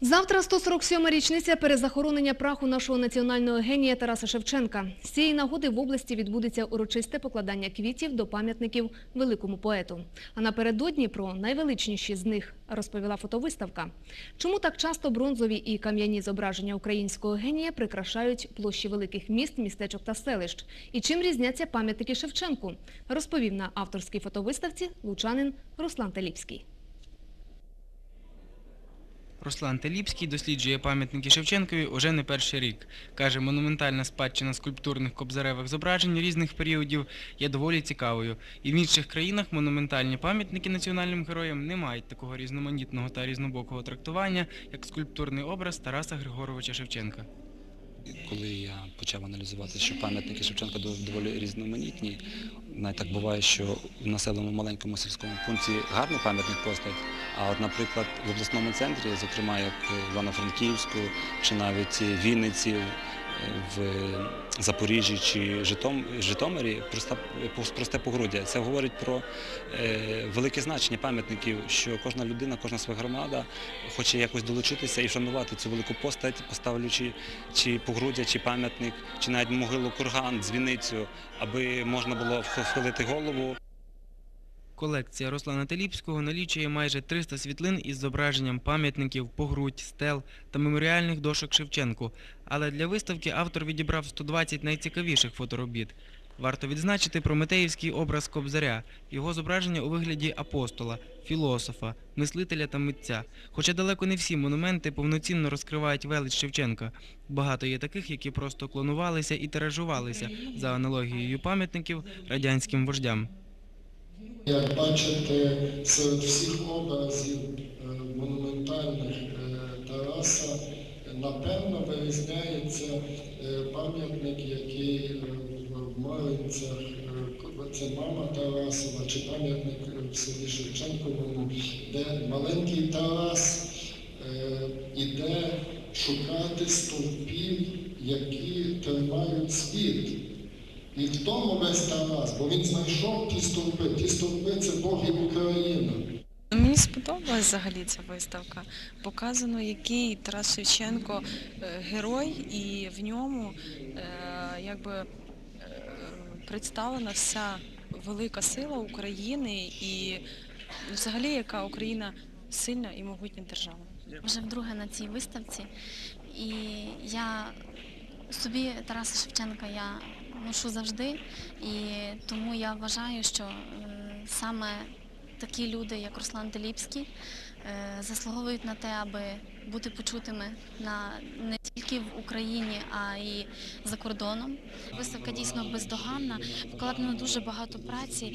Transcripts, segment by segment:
Завтра 147-ма річниця перезахоронення праху нашого національного генія Тараса Шевченка. З цієї нагоди в області відбудеться урочисте покладання квітів до пам'ятників великому поету. А напередодні про найвеличніші з них розповіла фотовиставка. Чому так часто бронзові і кам'яні зображення українського генія прикрашають площі великих міст, містечок та селищ? І чим різняться пам'ятники Шевченку? Розповів на авторській фотовиставці лучанин Руслан Теліпський. Руслан Теліпський досліджує пам'ятники Шевченкові уже не перший рік. Каже, монументальна спадщина скульптурних кобзаревих зображень різних періодів є доволі цікавою. І в інших країнах монументальні пам'ятники національним героям не мають такого різноманітного та різнобокого трактування, як скульптурний образ Тараса Григоровича Шевченка. Коли я почав аналізувати, що пам'ятники Шевченка доволі різноманітні, навіть так буває, що в населеному маленькому сільському пункті гарний пам'ятник постать, а от, наприклад, в обласному центрі, зокрема як в Івано-Франківську чи навіть Вінниці, в Запоріжжі чи Житом, Житомирі просте погруддя. Це говорить про е, велике значення пам'ятників, що кожна людина, кожна своя громада хоче якось долучитися і вшанувати цю велику постать, поставлячи чи погруддя, чи пам'ятник, чи навіть могилу курган, дзвіницю, аби можна було вхилити голову. Колекція Руслана Теліпського налічує майже 300 світлин із зображенням пам'ятників, погрудь, стел та меморіальних дошок Шевченку. Але для виставки автор відібрав 120 найцікавіших фоторобіт. Варто відзначити прометеївський образ Кобзаря, його зображення у вигляді апостола, філософа, мислителя та митця. Хоча далеко не всі монументи повноцінно розкривають велич Шевченка. Багато є таких, які просто клонувалися і тиражувалися за аналогією пам'ятників радянським вождям. Як бачите, серед всіх образів е, монументальних е, Тараса, напевно, вирізняється е, пам'ятник, який в Моринцях, е, це мама Тарасова, чи пам'ятник в селі Шевченковому, де маленький Тарас іде шукати стовпів, які тримають світ. І в тому весь Тарас, бо він знайшов ті стовпи. Ті стовпи це Бог і Україна. Мені сподобалась взагалі ця виставка. Показано, який Тарас Шевченко е, герой, і в ньому е, якби е, представлена вся велика сила України і взагалі яка Україна сильна і могутня держава. вже вдруге на цій виставці. І я собі Тараса Шевченка я ношу завжди, і тому я вважаю, що саме такі люди, як Руслан Теліпський, е, заслуговують на те, аби бути почутими на не тільки в Україні, а й за кордоном. Виставка дійсно бездоганна, вкладено дуже багато праці,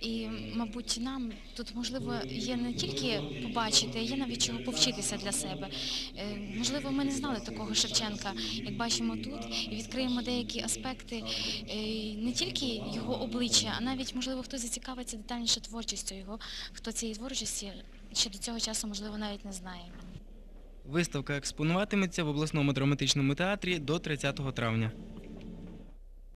і, мабуть, нам тут можливо є не тільки побачити, є навіть чого повчитися для себе. Е, Можливо, ми не знали такого Шевченка, як бачимо тут, і відкриємо деякі аспекти е, не тільки його обличчя, а навіть можливо хтось зацікавиться детальніше творчістю його, хто цієї творчості ще до цього часу можливо навіть не знає. Виставка експонуватиметься в обласному драматичному театрі до 30 травня.